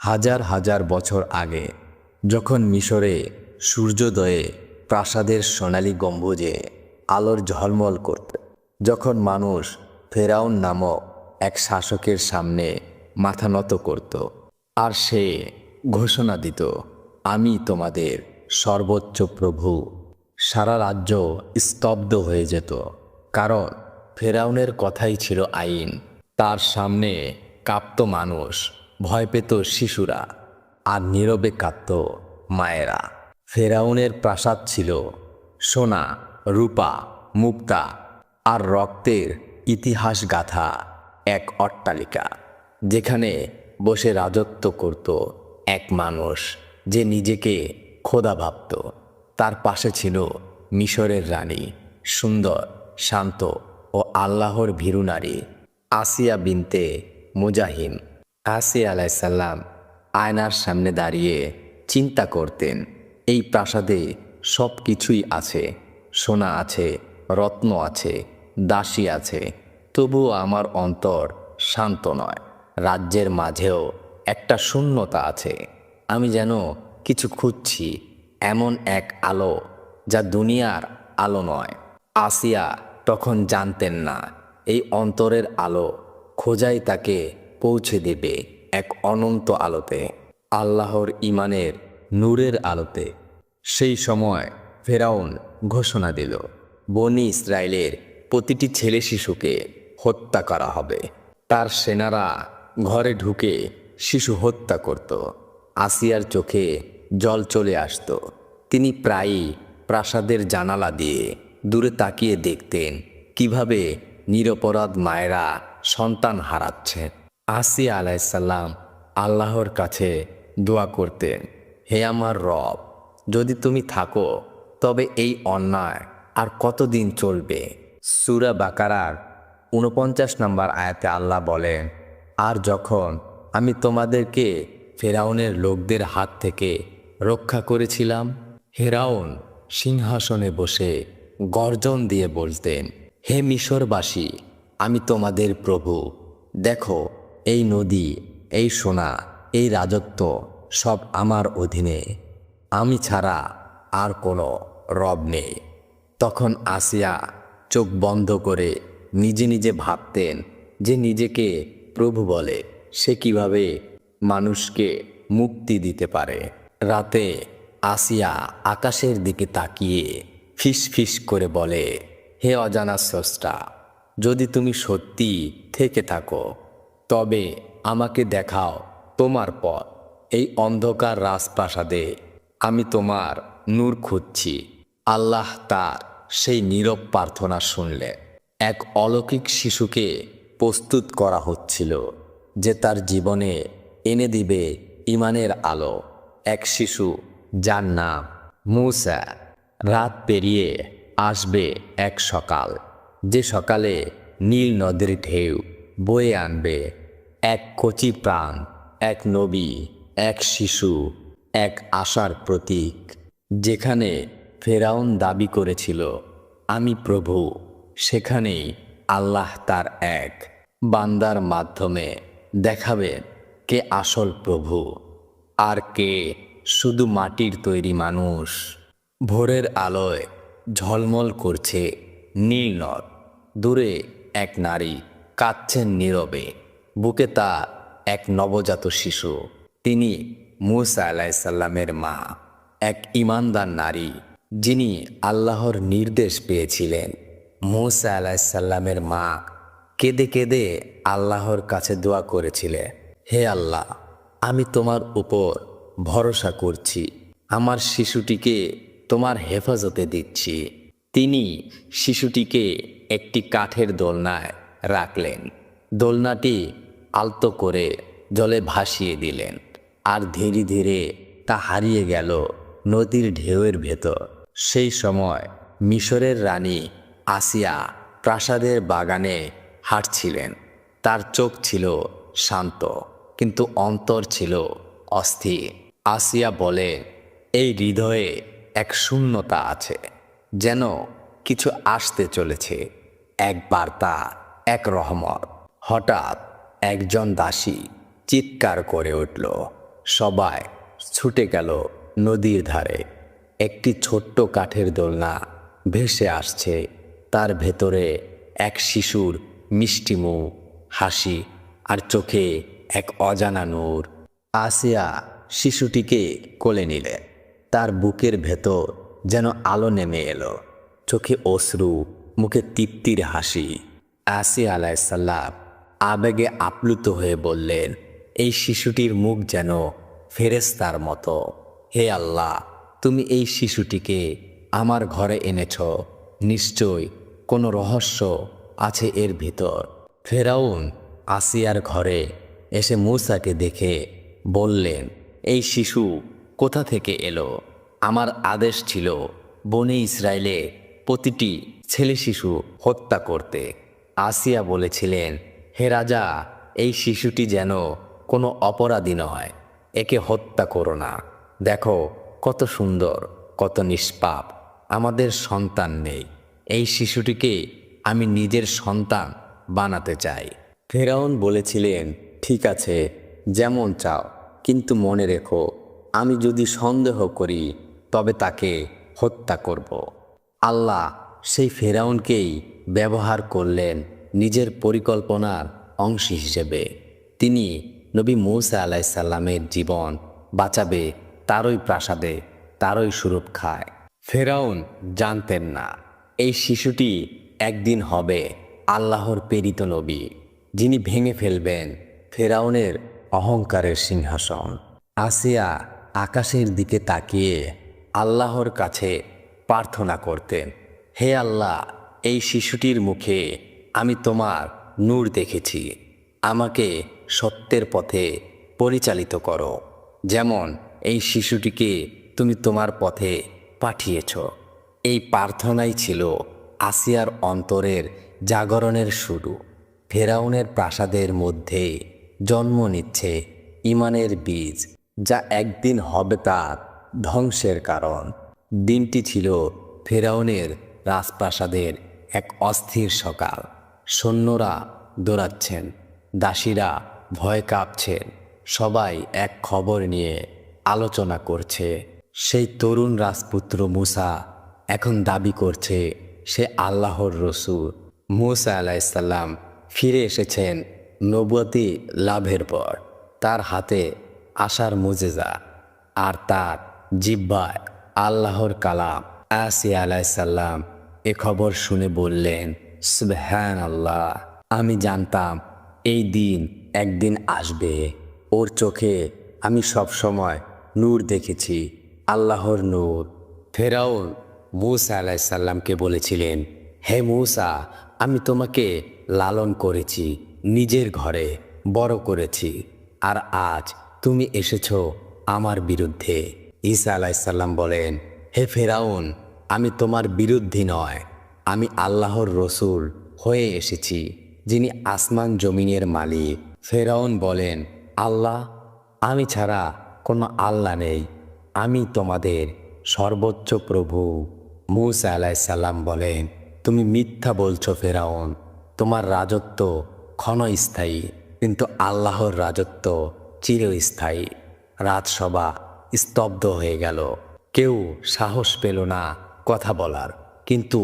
হাজার হাজার বছর আগে, যখন মিশরে সূর্যোদয়ে প্রাসাদের সোনালী গম্বুজে আলোর ঝলমল করত, যখন মানুষ ফেরাউন নামক এক শাসকের সামনে মাথা নত করত, আর সে ঘোষণা দিত, আমি তোমাদের সর্বোচ্চ প্রভু। সারা রাজ্য স্তব্ধ হয়ে যেত, কারণ ফেরাউনের কথাই ছিল আইন। তার সামনে কাঁপত মানুষ ভয় পেত শিশুরা আর নীরবে কাঁদত মায়েরা। ফেরাউনের প্রাসাদ ছিল সোনা, রূপা, মুক্তা আর রক্তের ইতিহাস গাথা এক অট্টালিকা, যেখানে বসে রাজত্ব করত এক মানুষ যে নিজেকে খোদা ভাবত। তার পাশে ছিল মিশরের রানী, সুন্দর, শান্ত ও আল্লাহর ভীরু নারী, আসিয়া বিনতে মুজাহিম। আসিয়া আলাইসাল্লাম আয়নার সামনে দাঁড়িয়ে চিন্তা করতেন, এই প্রাসাদে সব কিছুই আছে, সোনা আছে, রত্ন আছে, দাসী আছে, তবুও আমার অন্তর শান্ত নয়, রাজ্যের মাঝেও একটা শূন্যতা আছে। আমি যেন কিছু খুঁজছি, এমন এক আলো যা দুনিয়ার আলো নয়। আসিয়া তখন জানতেন না, এই অন্তরের আলো খোঁজাই তাকে পৌঁছে দেবে এক অনন্ত আলোতে, আল্লাহর ইমানের নূরের আলোতে। সেই সময় ফেরাউন ঘোষণা দিল, বনি ইসরায়েলের প্রতিটি ছেলে শিশুকে হত্যা করা হবে। তার সেনারা ঘরে ঢুকে শিশু হত্যা করত। আসিয়ার চোখে জল চলে আসতো। তিনি প্রায়ই প্রাসাদের জানালা দিয়ে দূরে তাকিয়ে দেখতেন কীভাবে নিরপরাধ মায়েরা সন্তান হারাচ্ছে আসিয়া আলাইসাল্লাম আল্লাহর কাছে দোয়া করতেন হে আমার রব, যদি তুমি থাকো, তবে এই অন্যায় আর কতদিন চলবে? সুরা বাকারার উনপঞ্চাশ নম্বর আয়াতে আল্লাহ বলেন, আর যখন আমি তোমাদেরকে ফেরাউনের লোকদের হাত থেকে রক্ষা করেছিলাম হেরাউন সিংহাসনে বসে গর্জন দিয়ে বলতেন, হে মিশরবাসী, আমি তোমাদের প্রভু। দেখো এই নদী, এই সোনা, এই রাজত্ব সব আমার অধীনে। আমি ছাড়া আর কোনো রব নেই। তখন আসিয়া চোখ বন্ধ করে নিজে নিজে ভাবতেন যে নিজেকে প্রভু বলে, সে কীভাবে মানুষকে মুক্তি দিতে পারে। রাতে আসিয়া আকাশের দিকে তাকিয়ে ফিস ফিস করে বলে, হে অজানা স্রষ্টা, যদি তুমি সত্যি থেকে থাকো তবে আমাকে দেখাও তোমার পথ। এই অন্ধকার রাজপ্রাসাদে আমি তোমার নূর খুঁজছি। আল্লাহ তার সেই নীরব প্রার্থনা শুনলেন এক অলৌকিক শিশুকে প্রস্তুত করা হচ্ছিল যে তার জীবনে এনে দিবে ইমানের আলো। এক শিশু যার নাম মুসা রাত পেরিয়ে আসবে এক সকাল। যে সকালে নীল নদের ঢেউ বয়ে আনবে এক কচি প্রাণ, এক নবী, এক শিশু, এক আশার প্রতীক, যেখানে ফেরাউন দাবি করেছিল, আমি প্রভু, সেখানেই আল্লাহ তার এক বান্দার মাধ্যমে দেখাবেন কে আসল প্রভু আর কে শুধু মাটির তৈরি মানুষ। ভোরের আলোয় ঝলমল করছে নীল নদ। দূরে এক নারী কাঁদছেন নীরবে। বুকে তার এক নবজাত শিশু। তিনি মুসা আলাইসাল্লামের মা, এক ইমানদার নারী, যিনি আল্লাহর নির্দেশ পেয়েছিলেন। মুসা আলাইসাল্লামের মা কেঁদে কেঁদে আল্লাহর কাছে দোয়া করেছিলেন, হে আল্লাহ, আমি তোমার উপর ভরসা করছি। আমার শিশুটিকে তোমার হেফাজতে দিচ্ছি। তিনি শিশুটিকে একটি কাঠের দোলনায় রাখলেন। দোলনাটি আলতো করে জলে ভাসিয়ে দিলেন আর ধীরে ধীরে তা হারিয়ে গেল নদীর ঢেউয়ের ভেতর। সেই সময় মিশরের রানী আসিয়া প্রাসাদের বাগানে হাঁটছিলেন। তার চোখ ছিল শান্ত, কিন্তু অন্তর ছিল অস্থির। আসিয়া বলে, এই হৃদয়ে এক শূন্যতা আছে, যেন কিছু আসতে চলেছে এক বার্তা এক রহমত। হঠাৎ একজন দাসী চিৎকার করে উঠল। সবাই ছুটে গেল নদীর ধারে। একটি ছোট্ট কাঠের দোলনা ভেসে আসছে। তার ভেতরে এক শিশুর মিষ্টি মুখ, হাসি আর চোখে এক অজানা নূর। আসিয়া শিশুটিকে কোলে নিলেন তার বুকের ভেতর যেন আলো নেমে এলো। চোখে অশ্রু, মুখে তৃপ্তির হাসি। আসিয়া আলাইসাল্লাম আবেগে আপ্লুত হয়ে বললেন, এই শিশুটির মুখ যেন ফেরেস্তার মতো। হে আল্লাহ, তুমি এই শিশুটিকে আমার ঘরে এনেছ। নিশ্চয় কোনো রহস্য আছে এর ভিতর। ফেরাউন আসিয়ার ঘরে এসে মূসাকে দেখে বললেন, এই শিশু কোথা থেকে এলো? আমার আদেশ ছিল বনে ইসরায়েলে প্রতিটি ছেলে শিশু হত্যা করতে। আসিয়া বলেছিলেন হে রাজা, এই শিশুটি যেন কোনো অপরাধী নয়, একে হত্যা করো না। দেখো, কত সুন্দর, কত নিষ্পাপ, আমাদের সন্তান নেই। এই শিশুটিকে আমি নিজের সন্তান বানাতে চাই। ফেরাউন বলেছিলেন, ঠিক আছে, যেমন চাও, কিন্তু মনে রেখো, আমি যদি সন্দেহ করি, তবে তাকে হত্যা করব। আল্লাহ সেই ফেরাউনকেই ব্যবহার করলেন নিজের পরিকল্পনার অংশ হিসেবে। তিনি নবী মৌসা আলাইসাল্লামের জীবন বাঁচাবে, তারই প্রাসাদে তারই সুরক্ষায় ফেরাউন জানতেন না, এই শিশুটি একদিন হবে আল্লাহর প্রেরিত নবী, যিনি ভেঙে ফেলবেন ফেরাউনের অহংকারের সিংহাসন। আসিয়া আকাশের দিকে তাকিয়ে আল্লাহর কাছে প্রার্থনা করতেন, হে আল্লাহ, এই শিশুটির মুখে আমি তোমার নূর দেখেছি। আমাকে সত্যের পথে পরিচালিত করো। যেমন এই শিশুটিকে তুমি তোমার পথে পাঠিয়েছ। এই প্রার্থনাই ছিল আসিয়ার অন্তরের জাগরণের শুরু। ফেরাউনের প্রাসাদের মধ্যে জন্ম নিচ্ছে ইমানের বীজ, যা একদিন হবে তার ধ্বংসের কারণ। দিনটি ছিল ফেরাউনের রাজপ্রাসাদের এক অস্থির সকাল। সৈন্যরা দৌড়াচ্ছেন, দাসীরা ভয় কাঁপছেন। সবাই এক খবর নিয়ে আলোচনা করছে। সেই তরুণ রাজপুত্র মুসা এখন দাবি করছে, সে আল্লাহর রসুল। মুসা আলাইসাল্লাম ফিরে এসেছেন নবতী লাভের পর। তার হাতে আশার মুজেজা আর তার জিব্বায় আল্লাহর কালাম। আসিয়া আলাইসাল্লাম এ খবর শুনে বললেন সুবহান আল্লাহ আমি জানতাম এই দিন একদিন আসবে। ওর চোখে আমি সব সময় নূর দেখেছি, আল্লাহর নূর। ফেরাউন মুসা আলাইসাল্লামকে বলেছিলেন, হে মুসা, আমি তোমাকে লালন করেছি, নিজের ঘরে বড় করেছি, আর আজ তুমি এসেছ আমার বিরুদ্ধে। ঈসা আলাইসাল্লাম বলেন, হে ফেরাউন, আমি তোমার বিরুদ্ধে নয় আমি আল্লাহর রসুল হয়ে এসেছি, যিনি আসমান জমিনের মালিক। ফেরাউন বলেন, আল্লাহ, আমি ছাড়া কোনো আল্লাহ নেই। আমি তোমাদের সর্বোচ্চ প্রভু। মুসা আলাইসাল্লাম বলেন, তুমি মিথ্যা বলছো ফেরাউন। তোমার রাজত্ব ক্ষণস্থায়ী, কিন্তু আল্লাহর রাজত্ব চিরস্থায়ী। রাজসভা স্তব্ধ হয়ে গেল। কেউ সাহস পেল না কথা বলার, কিন্তু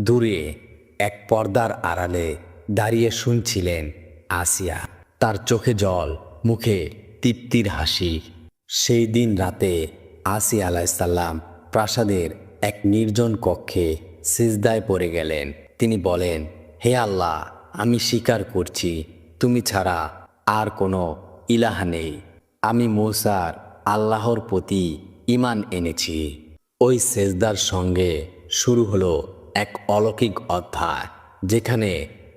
দূরে এক পর্দার আড়ালে দাঁড়িয়ে শুনছিলেন আসিয়া। তার চোখে জল, মুখে তৃপ্তির হাসি। সেই দিন রাতে আসি আলাইসাল্লাম প্রাসাদের এক নির্জন কক্ষে সিজদায় পড়ে গেলেন। তিনি বলেন, হে আল্লাহ, আমি স্বীকার করছি, তুমি ছাড়া আর কোনো ইলাহা নেই। আমি মৌসার আল্লাহর প্রতি ইমান এনেছি। ওই সেজদার সঙ্গে শুরু হলো এক অলৌকিক অধ্যায়, যেখানে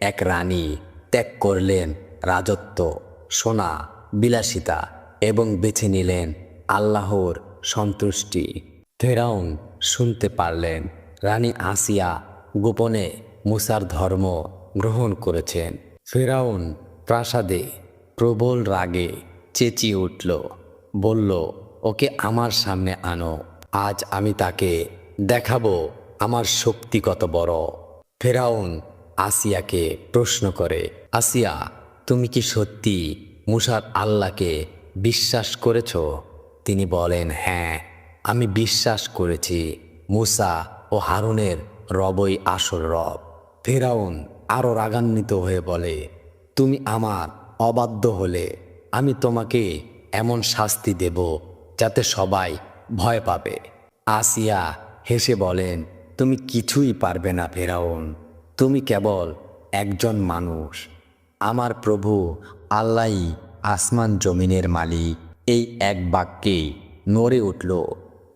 এক রানী ত্যাগ করলেন রাজত্ব, সোনা, বিলাসিতা এবং বেছে নিলেন আল্লাহর সন্তুষ্টি। ফেরাউন শুনতে পারলেন রানী আসিয়া গোপনে মুসার ধর্ম গ্রহণ করেছেন। ফেরাউন প্রাসাদে প্রবল রাগে চেঁচিয়ে উঠল, বলল, ওকে আমার সামনে আনো, আজ আমি তাকে দেখাবো আমার শক্তি কত বড়? ফেরাউন আসিয়াকে প্রশ্ন করে, আসিয়া, তুমি কি সত্যি মুসার আল্লাহকে বিশ্বাস করেছ? তিনি বলেন হ্যাঁ আমি বিশ্বাস করেছি, মুসা ও হারুনের রবই আসল রব। ফেরাউন আরও রাগান্বিত হয়ে বলে, তুমি আমার অবাধ্য হলে আমি তোমাকে এমন শাস্তি দেব যাতে সবাই ভয় পাবে। আসিয়া হেসে বলেন তুমি কিছুই পারবে না, ফেরাউন। তুমি কেবল একজন মানুষ। আমার প্রভু আল্লাহ আসমান জমিনের মালিক। এই এক বাক্যেই নড়ে উঠল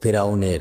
ফেরাউনের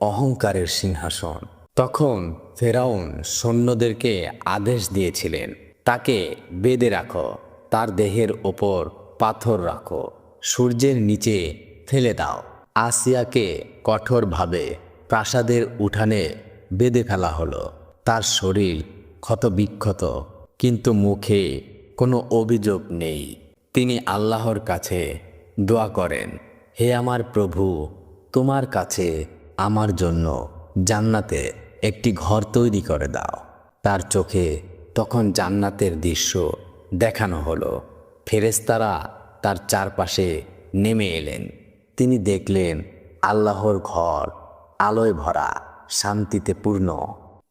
অহংকারের সিংহাসন। তখন ফেরাউন সৈন্যদেরকে আদেশ দিয়েছিলেন, তাকে বেঁধে রাখো, তার দেহের ওপর পাথর রাখো, সূর্যের নিচে ফেলে দাও। আসিয়াকে কঠোরভাবে প্রাসাদের উঠানে বেঁধে ফেলা হলো। তার শরীর ক্ষতবিক্ষত, কিন্তু মুখে কোনো অভিযোগ নেই। তিনি আল্লাহর কাছে দোয়া করেন, হে আমার প্রভু, তোমার কাছে আমার জন্য জান্নাতে একটি ঘর তৈরি করে দাও। তার চোখে তখন জান্নাতের দৃশ্য দেখানো হলো। ফেরেস্তারা তার চারপাশে নেমে এলেন। তিনি দেখলেন আল্লাহর ঘর আলোয় ভরা। শান্তিতে পূর্ণ।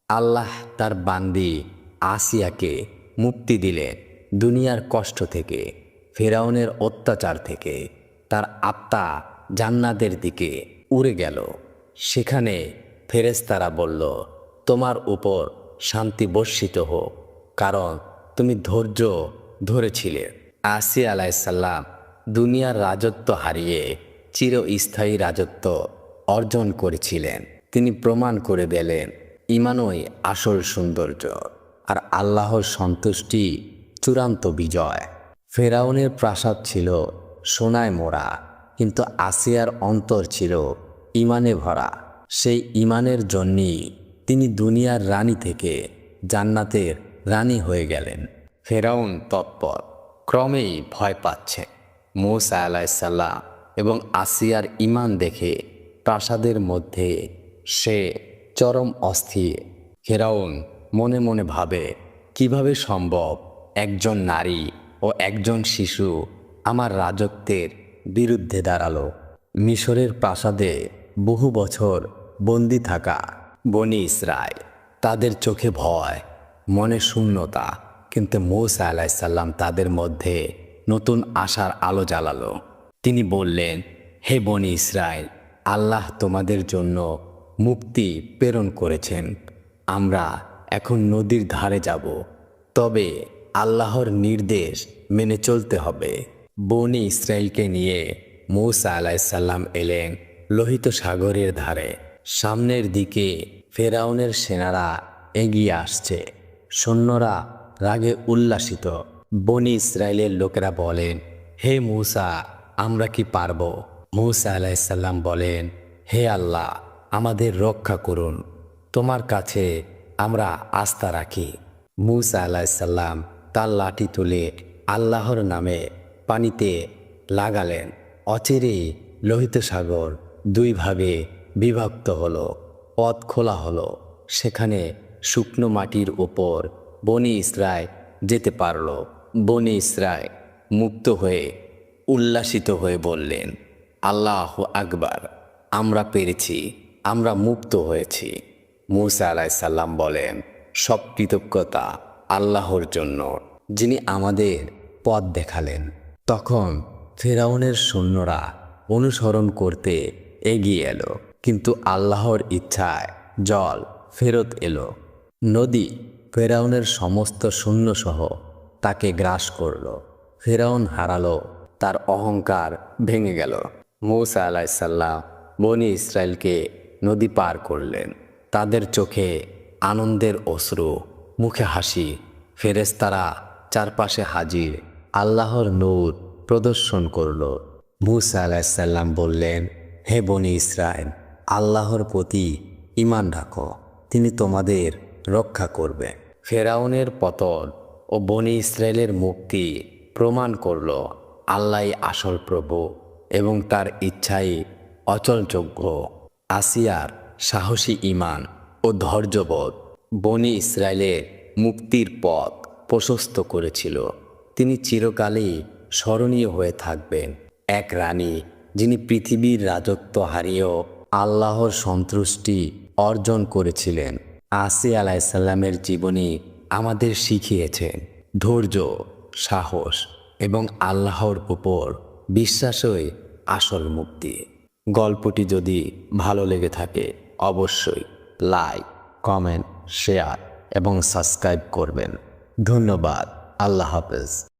আল্লাহ তার বান্দি আসিয়াকে মুক্তি দিলেন দুনিয়ার কষ্ট থেকে, ফেরাউনের অত্যাচার থেকে। তার আত্মা জান্নাতের দিকে উড়ে গেল। সেখানে ফেরেস্তারা বলল, তোমার উপর শান্তি বর্ষিত হোক, কারণ তুমি ধৈর্য ধরেছিলে। আসিয়া আলাইসাল্লাম দুনিয়ার রাজত্ব হারিয়ে চিরস্থায়ী রাজত্ব অর্জন করেছিলেন। তিনি প্রমাণ করে দিলেন, ইমানই আসল সৌন্দর্য আর আল্লাহর সন্তুষ্টি চূড়ান্ত বিজয়। ফেরাউনের প্রাসাদ ছিল সোনায় মোড়া, কিন্তু আসিয়ার অন্তর ছিল ইমানে ভরা। সেই ইমানের জন্যই তিনি দুনিয়ার রানী থেকে জান্নাতের রানী হয়ে গেলেন। ফেরাউন তৎপর, ক্রমেই ভয় পাচ্ছে। মৌসা আলাইসাল্লাম এবং আসিয়ার ইমান দেখে প্রাসাদের মধ্যে সে চরম অস্থির। ফেরাউন মনে মনে ভাবে, কীভাবে সম্ভব? একজন নারী ও একজন শিশু আমার রাজত্বের বিরুদ্ধে দাঁড়াল। মিশরের প্রাসাদে বহু বছর বন্দি থাকা বনি ইসরায় তাদের চোখে ভয়, মনে শূন্যতা, কিন্তু মৌসা আলাইসাল্লাম তাদের মধ্যে নতুন আশার আলো জ্বালালো। তিনি বললেন, হে বনি ইসরায়েল, আল্লাহ তোমাদের জন্য মুক্তি প্রেরণ করেছেন। আমরা এখন নদীর ধারে যাব। তবে আল্লাহর নির্দেশ মেনে চলতে হবে। বনি ইসরায়েলকে নিয়ে মৌসা আলাইসাল্লাম এলেন লোহিত সাগরের ধারে। সামনের দিকে ফেরাউনের সেনারা এগিয়ে আসছে। সৈন্যরা রাগে উল্লাসিত। বনি ইসরায়েলের লোকেরা বলেন, হে মূসা, আমরা কি পারব? মূসা আলাইসাল্লাম বলেন, হে আল্লাহ আমাদের রক্ষা করুন। তোমার কাছে আমরা আস্থা রাখি। মূসা আলাইসাল্লাম তার লাঠি তুলে আল্লাহর নামে পানিতে লাগালেন। অচিরেই লোহিত সাগর দুই ভাগে বিভক্ত হলো, পথ খোলা হলো। সেখানে শুকনো মাটির ওপর বনি ইসরায় যেতে পারল। বনি ইসরায় মুক্ত হয়ে, উল্লাসিত হয়ে বললেন, আল্লাহ আকবার, আমরা পেরেছি। আমরা মুক্ত হয়েছি। মুসা আলাইসাল্লাম বলেন, সব কৃতজ্ঞতা আল্লাহর জন্য। যিনি আমাদের পথ দেখালেন, তখন ফেরাউনের সৈন্যরা অনুসরণ করতে এগিয়ে এলো। কিন্তু আল্লাহর ইচ্ছায় জল ফেরত এলো। নদী ফেরাউনের সমস্ত সৈন্যসহ তাকে গ্রাস করল। ফেরাউন হারালো, তার অহংকার ভেঙে গেল। মৌসা আলাইসাল্লাম বনি ইসরায়েলকে নদী পার করলেন। তাদের চোখে আনন্দের অশ্রু, মুখে হাসি। ফেরেস্তারা চারপাশে হাজির। আল্লাহর নূর প্রদর্শন করল। মুসা আলাহিসাল্লাম বললেন, হে বনি ইসরায়েল আল্লাহর প্রতি ইমান রাখো। তিনি তোমাদের রক্ষা করবে। ফেরাউনের পতন ও বনি ইসরায়েলের মুক্তি প্রমাণ করল আল্লাহ আসল প্রভু এবং তার ইচ্ছাই অচলযোগ্য। আসিয়ার সাহসী ইমান ও ধৈর্যবোধ বনি ইসরায়েলের মুক্তির পথ প্রশস্ত করেছিল। তিনি চিরকালই স্মরণীয় হয়ে থাকবেন। এক রানী যিনি পৃথিবীর রাজত্ব হারিয়েও আল্লাহর সন্তুষ্টি অর্জন করেছিলেন, আসি আলাইসাল্লামের জীবনী আমাদের শিখিয়েছেন। ধৈর্য, সাহস এবং আল্লাহর উপর বিশ্বাসই আসল মুক্তি। গল্পটি যদি ভালো লেগে থাকে, অবশ্যই লাইক কমেন্ট শেয়ার এবং সাবস্ক্রাইব করবেন। ধন্যবাদ। আল্লাহ হাফেজ।